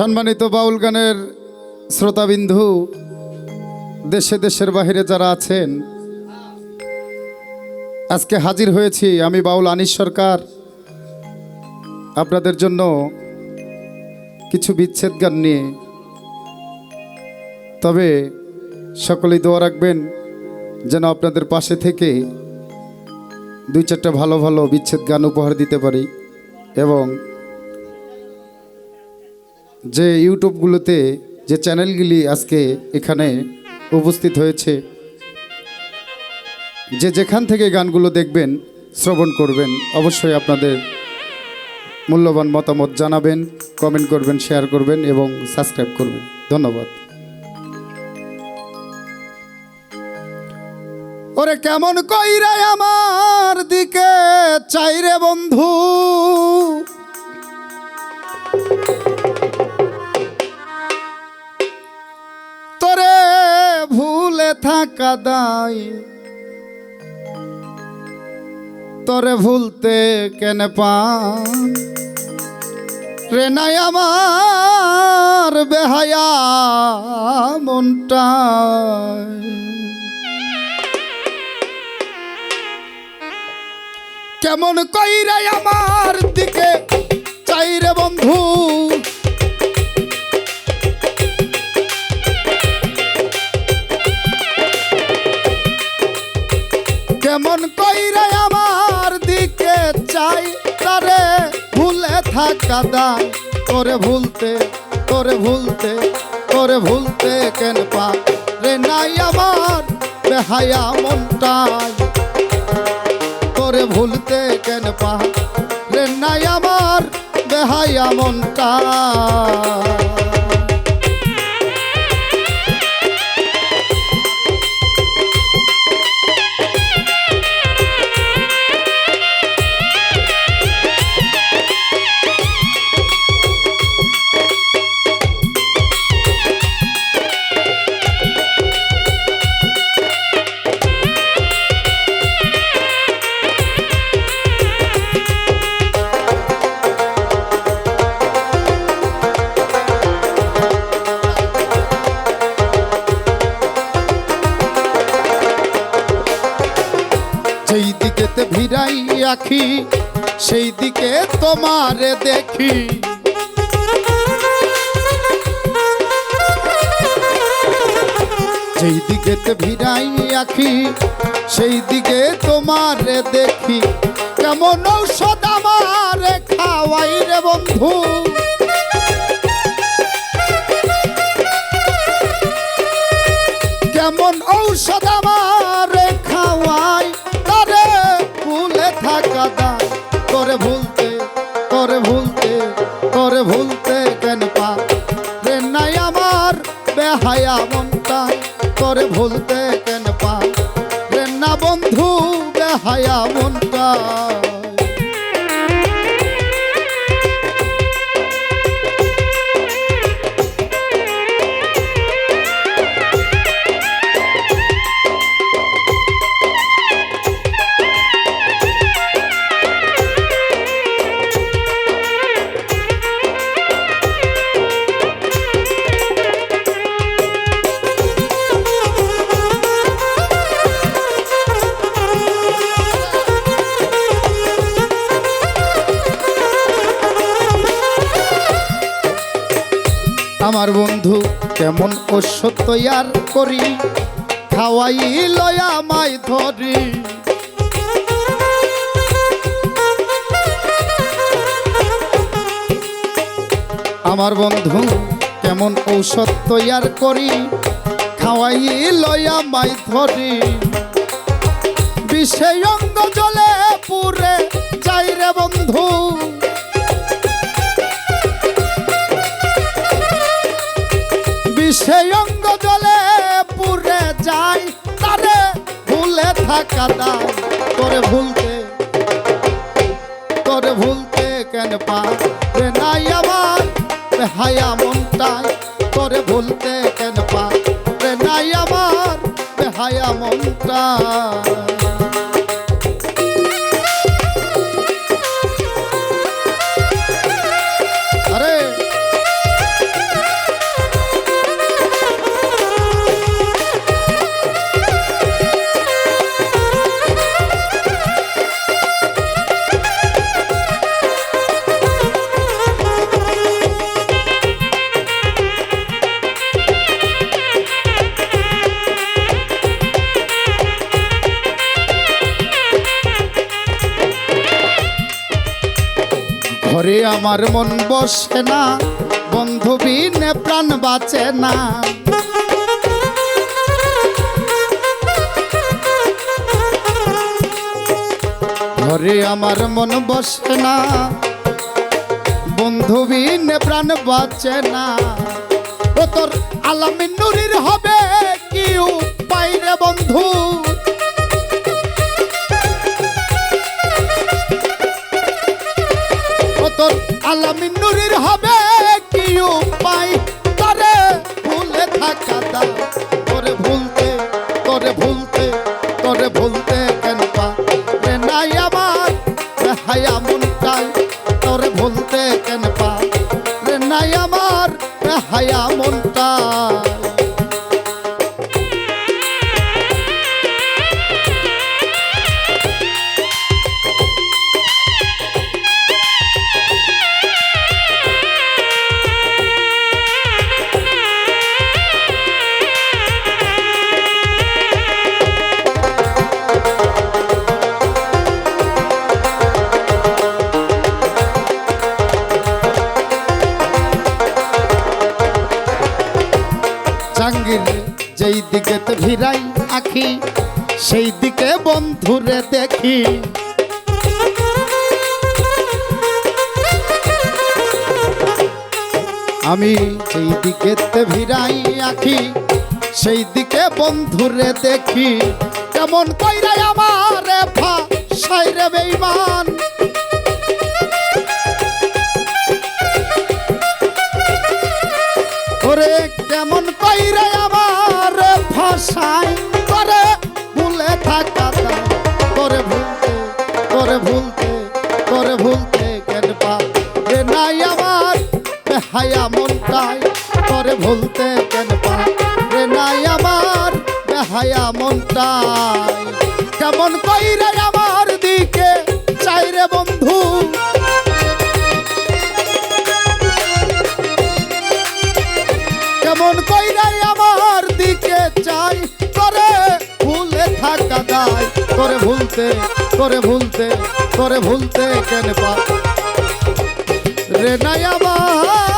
সম্মানিত বাউল গানের শ্রোতাবিন্দু, দেশে দেশের বাহিরে যারা আছেন, আজকে হাজির হয়েছি আমি বাউল আনিস সরকার। আপনাদের জন্য কিছু বিচ্ছেদ গান নিয়ে। তবে সকলেই দোয়া রাখবেন যেন আপনাদের পাশে থেকে দুই চারটা ভালো ভালো বিচ্ছেদ গান উপহার দিতে পারি এবং যে ইউটিউবগুলোতে যে চ্যানেলগুলি আজকে এখানে উপস্থিত হয়েছে, যে যেখান থেকে গানগুলো দেখবেন, শ্রবণ করবেন, অবশ্যই আপনাদের মূল্যবান মতামত জানাবেন কমেন্ট করবেন শেয়ার করবেন এবং সাবস্ক্রাইব করবেন। ধন্যবাদ। ওরে কেমন কইরা আমার দিকে চাইরে বন্ধু। থাকা দায় তোরে ভুলতে কেন পা রে নাই আমার বেহায়া মনটা কেমন কইরাই আমার দিকে? চাইরে বন্ধু কেমন কইরাই আমার দিকে চাই, তারে ভুলে থাকা দায়। তোরে ভুলতে তোরে ভুলতে তোরে ভুলতে কেন পা রে নাই আমার বেহায়া মনটাই। তোরে ভুলতে কেন পা রে নাই আমার বেহায়া মনটা ভিড়াই আখি সেই দিকে তোমারে দেখি। যেই দিকেতে ভিড়াই আখি সেই দিকে তোমারে দেখি। কেমন ঔষধ আমারে খাওয়াই রে বন্ধু। কেমন ঔষধ আমার মনটা করে ভুলতে কেন পা রে না বন্ধু বেহায়া মনটা। আমার বন্ধু, কেমন ওষুধ তৈয়ার করি? খাওয়াই লয়া মাই ধরি। আমার বন্ধু, কেমন ঔষধ তৈয়ার করি? খাওয়াই লয়া মাই ধরি। বিষে অঙ্গ জলে পুরে যাই রে থাকা তোরে ভুলতে তোরে ভুলতে কেন পারে নাই আমার হায়া মনটাই, তোরে ভুলতে কেন পারে নাই আমার হায়া মনটা আমার মন বসে না, বন্ধু বিনে প্রাণ বাঁচে না। ঘরে আমার মন বসে না, বন্ধু বিনে প্রাণ বাঁচে না। ও তোর আলামিন নুরির হবে কি উপায় রে বন্ধু? আলামিন নুরির হবে কি উপায়? তারে ভুলে থাকা দা। তোরে ভুলতে তোরে ভুলতে তোরে ভুলতে কেন পা? রে নাই আমার, রে হায়া মনটাই তোরে ভুলতে কেন পা? রে নাই আমার, রে হায়া মনটাই জাঙ্গির যেই দিকে তো ভিড়াই আখি, সেই দিকে বন্ধুরে দেখি। আমি যেই দিকে ভিড়াই আখি, সেই দিকে বন্ধুরে দেখি। কেমন কইরাই আমারে ফা সাইরে বেইমান কইরে আমার ভাষাই করে, ভুলে থাকা। করে ভুলতে করে ভুলতে করে ভুলতে কেন পা রে নাই আমার বেহায়া মনটাই করে ভুলতে কেন পা রে নাই আমার বেহায়া মনটাই কেমন কইরে আমার দিকে? চাইরে বন্ধু কেমন কইরাই আমার দিকে চাই। করে ভুলে থাকা দায় করে ভুলতে করে ভুলতে করে ভুলতে কেন পা রে নাই আমার